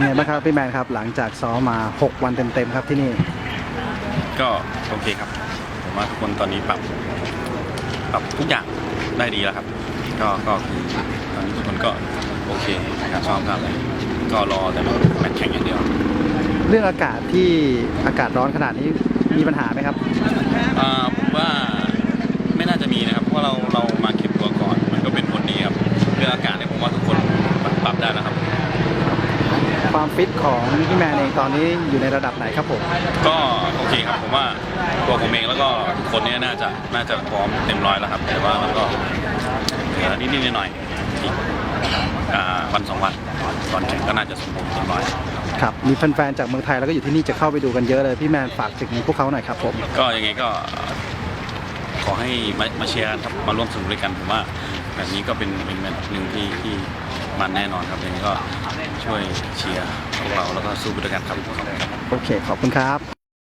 เป็นไงบ้างครับพี่แมนครับ หลังจากซ้อมมา 6 วันเต็มๆครับที่นี่ก็โอเคครับ ผมว่าทุกคนตอนนี้ปรับปรับทุกอย่างได้ดีแล้วครับ ก็ก็คือตอนนี้ทุกคนก็โอเคในการซ้อมกันเลยก็รอแต่แมตช์แข่งอย่างเดียว เรื่องอากาศที่อากาศร้อนขนาดนี้มีปัญหาไหมครับอ่าผมว่าไม่น่าจะมีนะครับ เพราะว่าเราเรามาเก็บตัวก่อน มันก็เป็นผลดีครับเรื่องอากาศเนี่ยผมว่าทุกคนปรับได้แล้วครับ ความฟิตของพี่แมนเองตอนนี้อยู่ในระดับไหนครับผม ก็โอเคครับผมว่าตัวผมเองแล้วก็ทุกคนเนี่ยน่าจะน่าจะพร้อมเต็มร้อยแล้วครับแต่ว่ามันก็เหลือนิดๆหน่อยๆอีกอ่าวันสองวันก่อนแข่งก็น่าจะสมบูรณ์เต็มร้อย ครับ มีแฟนๆจากเมืองไทยแล้วก็อยู่ที่นี่จะเข้าไปดูกันเยอะเลย พี่แมนฝากถึงพวกเขาหน่อยครับผม ก็ยังไงก็ขอให้มามาเชียร์กันครับมาร่วมสนุกด้วยกันผมว่าแบบนี้ก็เป็นเป็นแมตช์หนึ่งที่ที่ มันแน่นอนครับยังไงก็ช่วยเชียร์พวกเราแล้วก็สู้ไปด้วยกันครับขอบคุณครับโอเค ขอบคุณครับ